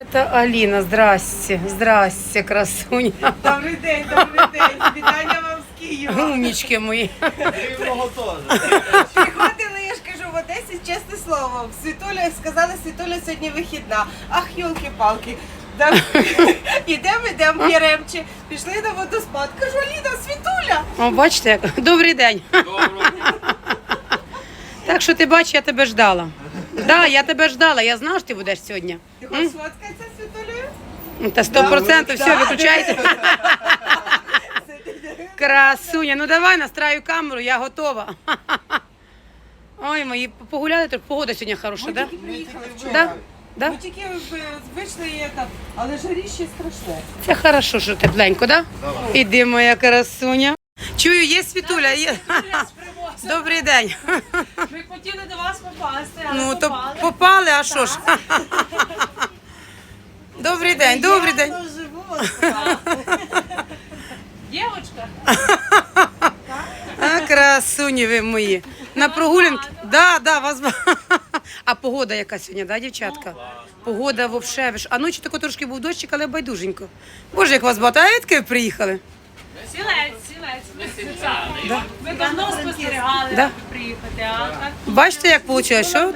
Это Аліна, здрасте, здрасте, красуня. Добрий день, добрий день. Вітання вам з Києва. Умнічки мої. Рівного теж. Приходили, я ж кажу, в Одесі, чесне слово. В Світуля сказали, Світуля сьогодні вихідна. Ах, йолки-палки. Да. Ідемо, йдемо, Єремче. Пішли на водоспад. Кажу, Аліна, Світуля. О, бачите, як? добрий день. Так що ти бачиш, я тебе ждала. Да, я тебе ждала, я знала, що ти будеш сьогодні. Ти хочеш сфоткатися з Світулею? Та сто процентів, все, виключайте. Красуня, ну давай настраю камеру, я готова. Ой, мої погуляли, тут погода сьогодні хороша, Ми да? тільки приїхали Да? Да? Ми тільки е, вийшли і але жаріще страшне. Це хорошо, що тепленько, да? Іди, моя красуня. Чую, є світуля. Є. Добрий день. Ми хотіли до вас попасти, але Ну, то попали. попали, а що ж? Добрий день, добрий день. Дівочка, А, красуні ви мої. На прогулянки. Да, да, вас. А погода яка сьогодні, да, дівчатка? Погода вовше. А ночі тако трошки був дощик, але байдуженько. Боже, як вас багато. А ви приїхали? сілець, сілець. Ми давно спостерігали, Да. приїхати, а так Бачите, як вийшло? Що?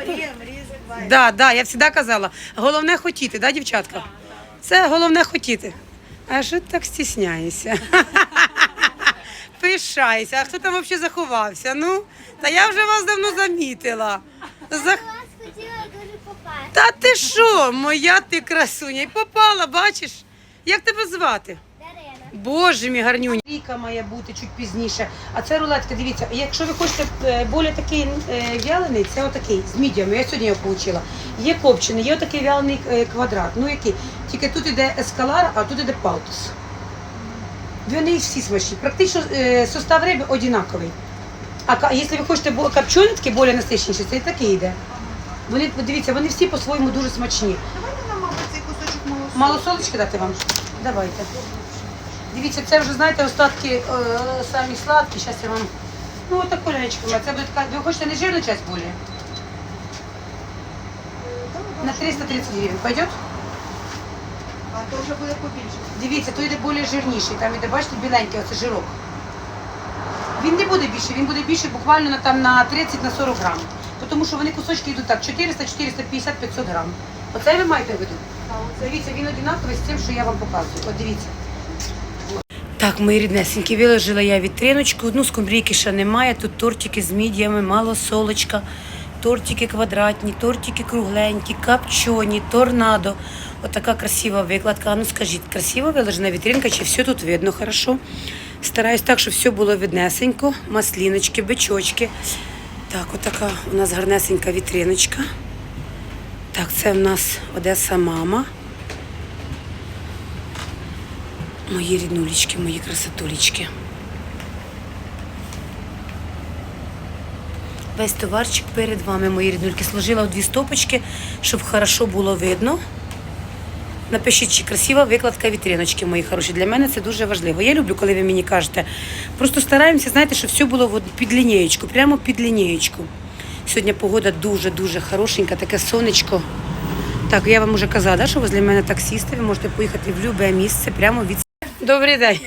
Да, да, я завжди казала. Головне хотіти, да, дівчатка? Це головне хотіти. А що ти так стісняєшся? Пишайся, а хто там взагалі заховався? Ну, та я вже вас давно замітила. За... вас хотіла дуже попасти. Та ти що, моя ти красуня, і попала, бачиш? Як тебе звати? Боже мій гарнюнь. Ріка має бути чуть пізніше. А це рулетка, дивіться, якщо ви хочете е, більш такий е, вялений, це отакий з мідіями. Я сьогодні його отримала. Є копчений, є отакий вялений е, квадрат. Ну який? Тільки тут іде ескалар, а тут іде палтус. Вони всі смачні. Практично состав риби однаковий. А якщо ви хочете такий більш насичніший, це і такий йде. Вони, дивіться, вони всі по-своєму дуже смачні. Давайте нам, мабуть, цей кусочок молока. Мало солодочки дати вам? Давайте. Дивіться, це вже, знаєте, остатки е, самі сладкі. Зараз я вам. Ну, отаку лялечку. Це буде така. Ви хочете не жирну часть более? На 330 гривень. Пойдет? А то вже буде побільше. Дивіться, то йде більш жирніший. Там іде, бачите, біленький, оце жирок. Він не буде більше, він буде більше буквально на, там, на 30 на 40 грам. Тому що вони кусочки йдуть так, 400, 450, 500 грам. Оце ви маєте в виду? Дивіться, він однаковий з тим, що я вам показую. От дивіться. Так, мої ріднесенькі, виложила я вітриночку. Ну, скумбрійки ще немає. Тут тортики з мідіями, мало солочка, тортики квадратні, тортики кругленькі, капчоні, торнадо. Отака красива викладка. А ну скажіть, красиво виложена вітринка, чи все тут видно хорошо? Стараюсь так, щоб все було виднесенько. Масліночки, бичочки. Так, отака у нас гарнесенька вітриночка. Так, це в нас Одеса мама. Мої ріднулечки, мої красотулечки. Весь товарчик перед вами, мої ріднульки. Сложила в дві стопочки, щоб хорошо було видно. Напишіть, чи красива викладка вітриночки, мої хороші. Для мене це дуже важливо. Я люблю, коли ви мені кажете. Просто стараємося, знаєте, щоб все було під лінієчку, прямо під лінієчку. Сьогодні погода дуже-дуже хорошенька, таке сонечко. Так, я вам уже казала, що возле мене таксісти, ви можете поїхати в будь-яке місце прямо від. Добрий день.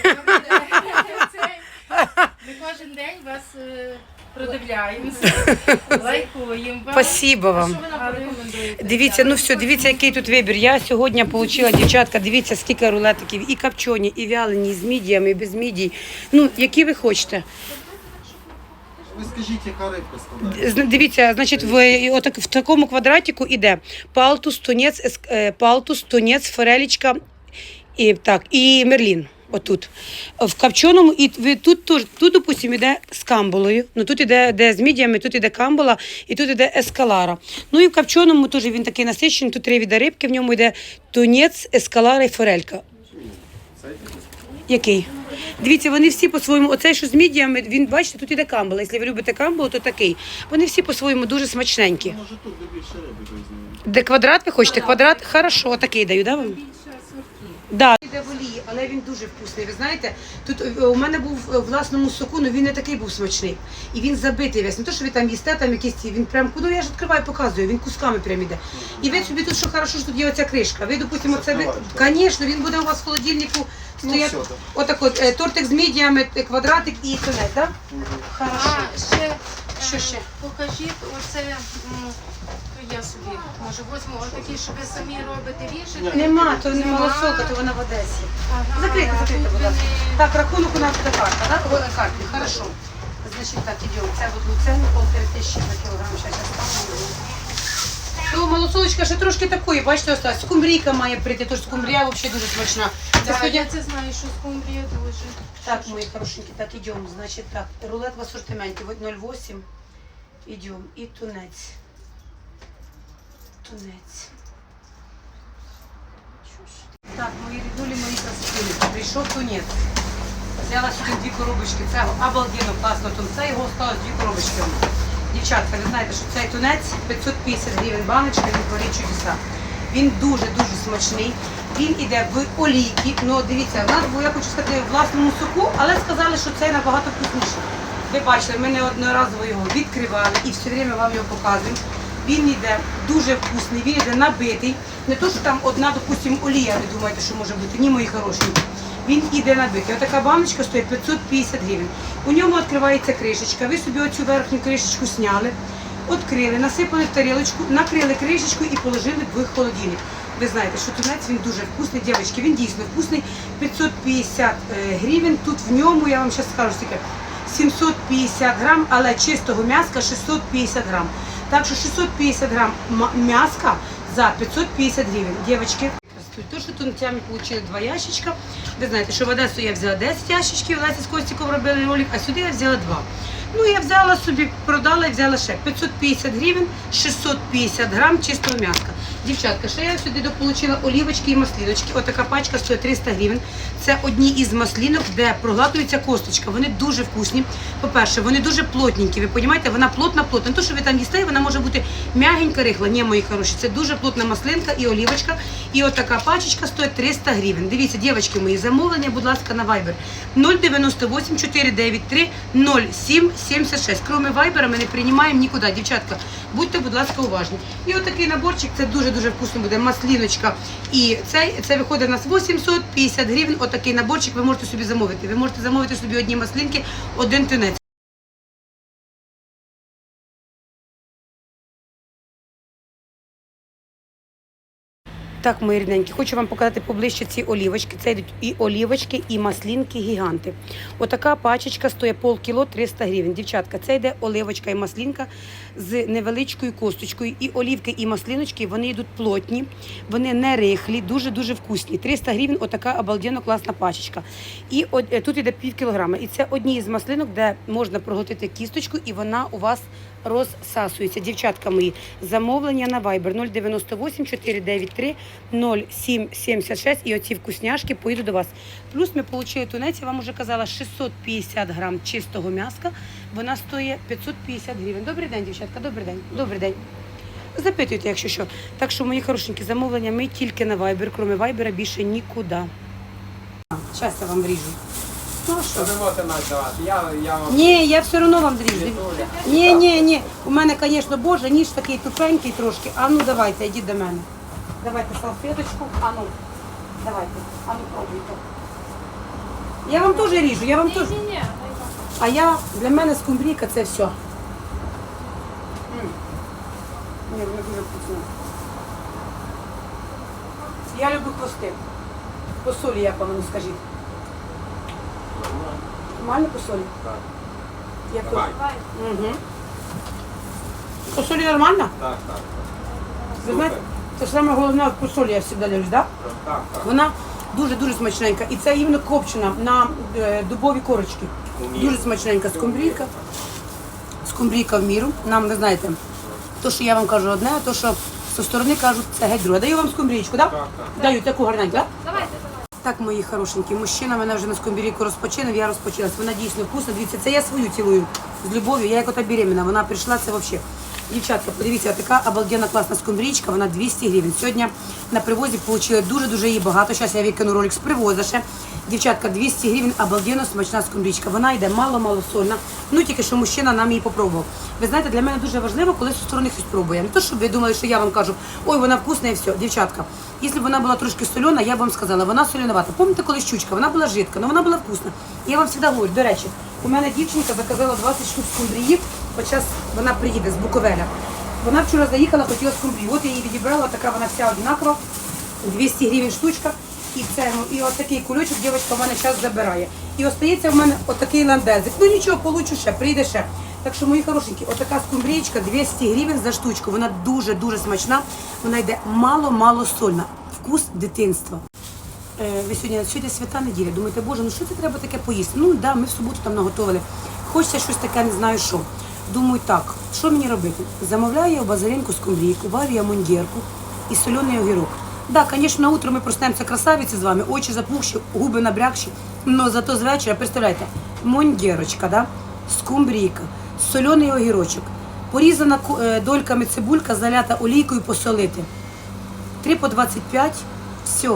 Ми кожен день вас е, продивляємося, лайкуємо. вам. Спасибо вам. Що ви нам порекомендуєте? Дивіться, ну все, дивіться, який тут вибір. Я сьогодні отримала, дівчатка, дивіться, скільки рулетиків, і копчені, і вялені, і з мідіями, і без мідій. Ну, які ви хочете. Ви скажіть, яка рибка складає? Дивіться, значить, в, отак, в такому квадратику іде палтус, тунець, ес- е, палтус, тунець, форелічка і, так, і мерлін. Отут. В копченому, і тут, теж- тут, допустимо, іде з камбулою. Ну тут іде, де з мідіями, тут іде камбула, і тут іде ескалара. Ну і в копченому теж він такий насичений, тут три віда рибки, в ньому йде тунець, ескалара і форелька. Який? Дивіться, вони всі по-своєму, оцей, що з мідіями, він, бачите, тут іде камбула. Якщо ви любите камбулу, то такий. Вони всі по-своєму дуже смачненькі. Може тут де більше риби. Де квадрат ви хочете? Квадрат? Хорошо, такий даю, да вам? Да. Іде в олії, але він дуже вкусний. Ви знаєте, тут е, у мене був е, в власному соку, але він не такий був смачний. І він забитий весь. Не то, що ви там їсте, там якісь ці, він прям, ну я ж відкриваю, показую, він кусками прям іде. І ви собі тут, що хорошо, що тут є оця кришка. Ви, допустимо, це ви, звісно, він буде у вас в холодильнику Ну, стоять. все, так. Отак от, е, тортик з мідіями, квадратик і тунець, так? Хорошо. Ще, е, Що ще? покажіть оце, м, то я собі може возьму отакі, що ви самі робите вішаєте. Нема, то не малосолка, то вона в Одесі. Ага, Закрийте, закрийте, будь ласка. вони- Так, рахунок у нас буде карта, да? на карті, хорошо. Значить так, ідемо. Це от луцен, полтори тисячі на кілограм, зараз я ставлю. То малосолочка ще трошки такої, бачите, осталось. Скумбрійка має прийти, тож скумбрія взагалі дуже смачна. Це Да, сьогодні... я це знаю, що скумбрія дуже. Так, мої хорошенькі, так, идем. Значить так, рулет в асортименті, от 0,8. Идем. І тунець. Тунець. Так, мої рідулі, мої красиві. Прийшов тунець. Взяла сюди дві коробочки. Це обалденно класно тунця, його осталось дві коробочки. Дівчатка, ви знаєте, що цей тунець 550 гривень баночка, він творить чудеса. Він дуже-дуже смачний. Він іде в олійки. Ну, дивіться, в нас був, я хочу сказати, в власному соку, але сказали, що це набагато вкусніше. Ви бачите, ми неодноразово його відкривали і все время вам його показуємо. Він йде дуже вкусний, він йде набитий. Не то, що там одна, допустимо, олія, ви думаєте, що може бути. Ні, мої хороші. Він іде набитий. Отака баночка стоїть 550 гривень. У ньому відкривається кришечка. Ви собі оцю верхню кришечку зняли, відкрили, насипали в тарілочку, накрили кришечку і положили в холодильник. Ви знаєте, що тунець він дуже вкусний, дівчатки, він дійсно вкусний. 550 е, гривень. Тут в ньому, я вам зараз скажу таке, 750 грам, але чистого м'яска 650 грам. Так що 650 грам м'яска за 550 гривень. Дівчатки, то, що тут ми отримали два ящичка. Ви знаєте, що в Одесу я взяла 10 ящичків, Леся з Костіком робили ролик, а сюди я взяла два. Ну, я взяла собі, продала і взяла ще 550 гривень, 650 грам чистого м'яска. Дівчатка, ще я сюди дополучила олівочки і масліночки. Отака пачка стоїть 300 гривень. Це одні із маслінок, де проглатується косточка. Вони дуже вкусні. По-перше, вони дуже плотненькі. Ви розумієте, вона плотна, плотна. Не то, що ви там їсте, вона може бути м'ягенька, рихла. Ні, мої хороші, це дуже плотна маслинка і олівочка. І отака пачечка стоїть 300 гривень. Дивіться, дівчатки мої, замовлення, будь ласка, на Viber 098 493 07 76. Кроме Viber ми не приймаємо нікуди. Дівчатка, будьте, будь ласка, уважні. І отакий наборчик, це дуже-дуже вкусно буде. Масліночка. І цей, це виходить у нас 850 гривень. Отакий наборчик ви можете собі замовити. Ви можете замовити собі одні маслинки, один тунець. Так, мої рідненькі, хочу вам показати поближче ці олівочки. Це йдуть і олівочки, і маслінки гіганти. Отака пачечка стоїть полкіло 300 гривень. Дівчатка, це йде оливочка і маслінка з невеличкою косточкою. І олівки, і масліночки, вони йдуть плотні, вони не рихлі, дуже-дуже вкусні. 300 гривень отака обалденно класна пачечка. І от, е, тут йде пів кілограма. І це одні із маслинок, де можна проглотити кісточку, і вона у вас розсасується. Дівчатка мої, замовлення на Viber 098 493 0776 і оці вкусняшки поїду до вас. Плюс ми отримали тунець, я вам вже казала, 650 грам чистого м'яска. Вона стоїть 550 гривень. Добрий день, дівчатка, добрий день. Добрий день. Запитуйте, якщо що. Так що, мої хорошенькі, замовлення ми тільки на Viber, кроме Viber більше нікуди. Я вам вріжу. Ну що? Ви можете нас давати? Я, я вам Ні, я все одно вам дріжджу. Ні, ні, ні. У мене, звісно, боже, ніж такий тупенький трошки. А ну давайте, йдіть до мене. Давайте салфеточку. А ну, давайте. А ну пробуйте. Я вам теж ріжу, я вам теж. А я для мене скумбрійка це все. М. Ні, воно дуже вкусно. Я люблю хвости. По солі, як вам ну скажіть. Нормально по солі? Так. Як то? Давай. Угу. По солі нормально? Так, так. Ви знаєте, це саме головне по солі я завжди люблю, да? Так, так. Вона дуже-дуже смачненька. І це іменно копчена на е, дубові корочки. У. Дуже смачненька скумбрійка. Скумбрійка в міру. Нам, ви знаєте, то, що я вам кажу одне, а то, що зі сторони кажуть, це геть друге. Даю вам скумбрійку, так? Да? Так, так. Даю таку гарненьку, так? Давайте, Так, мої хорошенькі, мужчина мене вже на скумбрійку розпочинив, я розпочилась. Вона дійсно вкусна. Дивіться, це я свою цілую з любов'ю. Я як ота беременна. Вона прийшла, це взагалі. Дівчатка, подивіться, така обалденна класна скумбрічка, вона 200 гривень. Сьогодні на привозі отримали дуже-дуже її багато. Зараз я викину ролик з привоза. Дівчатка, 200 гривень, обалденно смачна скумбрічка. Вона йде мало-мало сольна. Ну тільки що мужчина нам її попробував. Ви знаєте, для мене дуже важливо, коли зі сторони хтось пробує. Не то, щоб ви думали, що я вам кажу, ой, вона вкусна і все. Дівчатка, якщо б вона була трошки солена, я б вам сказала, вона соленувата. Пам'ятаєте, коли щучка, вона була жидка, але вона була вкусна. Я вам завжди говорю, до речі, у мене дівчинка заказала 20 штук скумбріїв, от вона приїде з Буковеля. Вона вчора заїхала, хотіла скумбрію. От я її відібрала, така вона вся однакова, 200 гривень штучка. І це, ну, і от такий кульочок дівчинка в мене зараз забирає. І остається в мене отакий ландезик. Ну нічого, получу ще, прийде ще. Так що, мої хорошенькі, отака скумбрієчка 200 гривень за штучку. Вона дуже-дуже смачна. Вона йде мало-мало сольна. Вкус дитинства. Е, ви сьогодні, сьогодні свята неділя. Думаєте, боже, ну що це треба таке поїсти? Ну да, ми в суботу там наготовили. Хочеться щось таке, не знаю що. Думаю, так, що мені робити? Замовляю я в базаринку скумбрійку, варю я мундірку і соляний огірок. Да, звісно, на утро ми проснемося красавиці з вами, очі запухші, губи набрякші, але зато з вечора, представляєте, мундірочка, да? скумбрійка, соляний огірочок, порізана е, дольками цибулька, залята олійкою посолити. 3 по 25, все.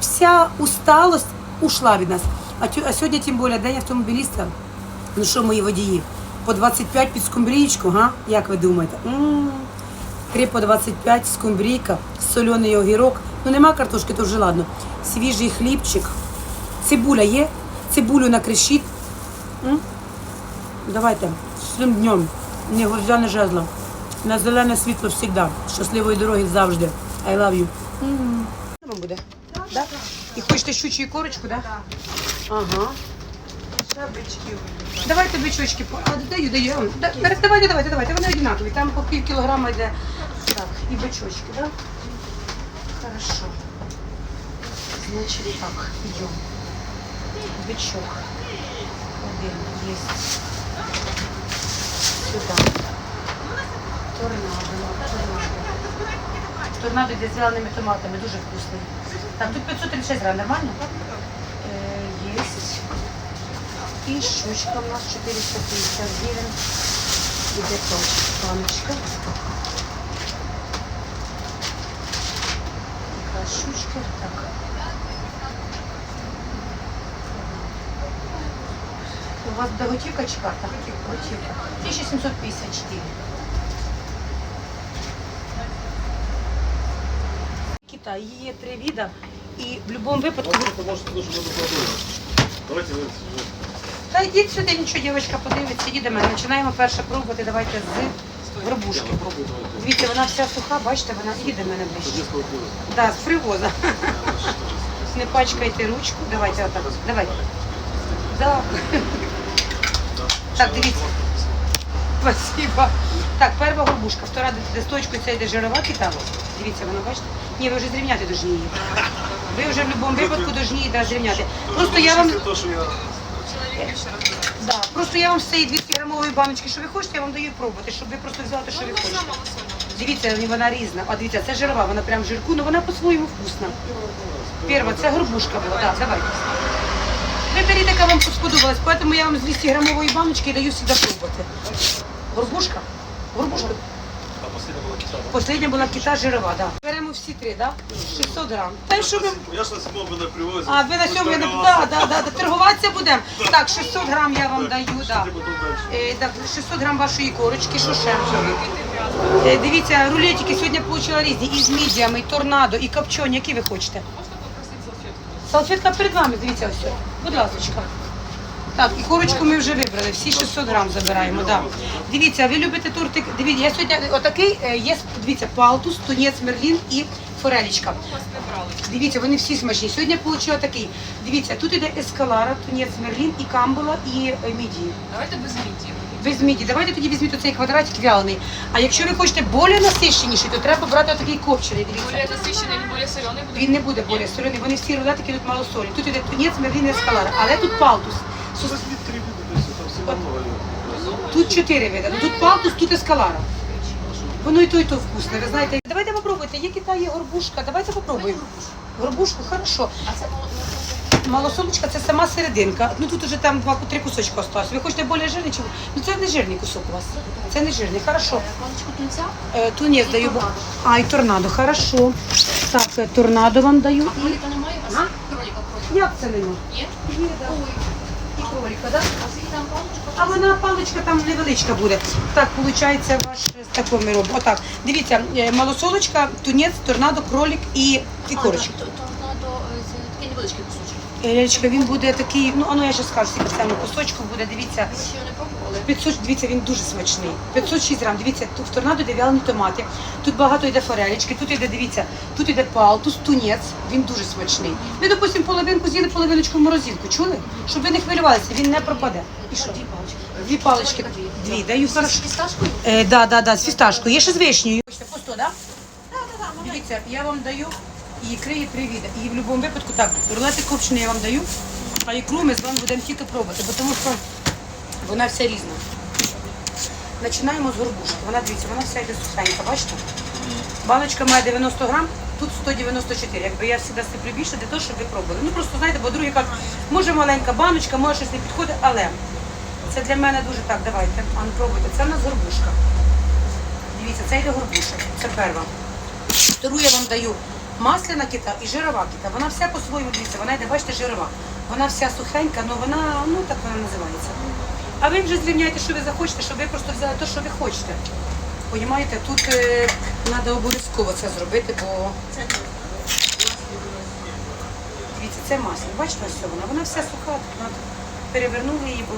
Вся усталость ушла від нас. А сьогодні, тим більше, день автомобіліста. Ну що, мої водії, по 25 під скумбрієчку, га? Як ви думаєте? М. 3 по 25 скумбрійка, соляний огірок. Ну нема картошки, то вже ладно. Свіжий хлібчик. Цибуля є, цибулю накришіть. М? Давайте, з цим днем. Не гвоздя, не жезла. На зелене світло завжди. Щасливої дороги завжди. I love you. Вам буде? Да? І хочете щучу корочку, да? Ага. Давайте бичочки. А, даю, даю. Да, Давайте, давайте, давайте. Вони однакові. Там по пів кілограма йде. Так, і бичочки, да? Хорошо. Значить так, йдемо. Бичок. Один есть. Сюда. Торнадо, торнадо. Торнадо йде з томатами, дуже вкусний. Так, тут 536 грам, нормально? Е, Есть. І щучка у нас 450 гривень. Іде точка, паночка. Така щучка, так. У вас до готівка чи карта? Готівка. 1754. Китай, її є три віда. І в будь-якому випадку... Давайте вы. Та йдіть сюди, нічого, дівчинка подивиться, мене. Починаємо перше пробувати, давайте з горбушки. Дивіться, вона вся суха, бачите, вона до мене ближче. Да, з привоза. Не пачкайте ручку. Давайте отак. Давай. Да. Так, дивіться. Спасибо. Так, перша горбушка, втора листочку, це йде жирова кита. Дивіться, вона бачите? Ні, ви вже зрівняти должні її. Ви вже в будь-якому випадку должні її да, зрівняти. Просто я вам. Да, просто я вам з цієї 200 грамової баночки, що ви хочете, я вам даю пробувати, щоб ви просто взяли те, що ви хочете. Дивіться, вона різна. А дивіться, це жирова, вона прям в жирку, але вона по-своєму вкусна. Перша, це горбушка була, так, давайте. Ви беріть, яка вам сподобалась, тому я вам з 200 грамової баночки даю сюди пробувати. Горбушка? Горбушка. Последня була кита жирова, так. Да. Беремо всі три, так? Да? 600 грам. Та що ви Я ж на седьмом на привозе. а, ви на сьому, я не да, да, да, да, торгуватися будемо. Так, 600 грам я вам даю, да. Е, так, 600 грам вашої корочки, що ще? Е, дивіться, рулетики сьогодні отримала різні, і з мідіями, і торнадо, і копчені, які ви хочете? Салфетка перед вами, дивіться ось. Будь ласка. Так, і корочку ми вже вибрали, всі 600 грам забираємо, да. Дивіться, ви любите тортик, дивіться, я сьогодні, отакий е, є, дивіться, палтус, тунець, мерлін і форелічка. Дивіться, вони всі смачні. Сьогодні я отримала такий. Дивіться, тут іде ескалара, тунець, мерлін, і камбула, і е, мідії. Давайте без міді. Без міді. Давайте тоді візьміть оцей квадратик вялений. А якщо ви хочете більш насищеніший, то треба брати отакий копчений. Дивіться. Более насыщенный или более соленый будет? Він не буде більш соляний. Вони всі рулетики тут мало солі. Тут іде тунець, мерлін і ескалара. Але тут палтус. Возьми три вида, то есть там все равно. Тут чотири види. Ну, Тут палтус, тут ескалара. Воно і то, і то вкусне. Ви знаєте, давайте попробуйте. Є кита, є горбушка. Давайте попробуємо. Горбушку, хорошо. А малосолочка це сама серединка. Ну тут уже там два-три кусочки осталось. Ви хочете більш жирний чи ну це не жирний кусок у вас. Це не жирний. Хорошо. Паличку тунця? Е, тунець даю. бо- торнадо. А, і торнадо, хорошо. Так, е, торнадо вам даю. Кроліка немає у вас? Кроліка, кроліка. Як це нема? Є? Є, да? А вона паличка там невеличка буде. Так, виходить, ваш з такого ми робимо. Отак. Дивіться, е, малосолочка, тунець, торнадо, кролик і, і корочка. А, Торнадо, е, це такий невеличкий кусочок. Лялечка, він буде такий, ну, а ну я ще скажу, скільки саме кусочку буде, дивіться. 500, дивіться, він дуже смачний. 506 грам. Дивіться, тут в торнадо йде вялені томати. Тут багато йде форелечки, тут йде, дивіться, тут йде пал, тут тунець. Він дуже смачний. Ви, допустимо, половинку з'їли, половиночку в морозилку. Чули? Щоб ви не хвилювалися, він не пропаде. І що? Дві палички. Дві даю З фісташкою? Е, да, да, да, з фісташкою. Є ще з вишнею. Хочете по 100, да? Дивіться, я вам даю і ікри, і три види. І в будь-якому випадку так, рулети копчені я вам даю, а ікру ми з вами будемо тільки пробувати, бо тому що вона вся різна. Починаємо з горбушки. Вона дивіться, вона вся йде сухенька, бачите? Баночка має 90 грам, тут 194. Якби я завжди сиплю більше для того, щоб ви пробували. Ну просто знаєте, бо другі кажуть, може маленька баночка, може щось не підходить, але це для мене дуже так. Давайте, а ну пробуйте. Це в нас горбушка. Дивіться, це йде горбушка. Це перва. Втору я вам даю масляна кита і жирова кита. Вона вся по-своєму дивіться, вона йде, бачите, жирова. Вона вся сухенька, але вона, ну так вона називається. А ви вже зрівняйте, що ви захочете, щоб ви просто взяли те, що ви хочете. Понімаєте, тут треба обов'язково це зробити, бо дивіться, це масло. Бачите, ось вона, вона вся суха, тут перевернули її, бо,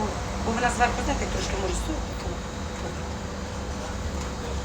бо вона зверху, знаєте, трошки може стоїти.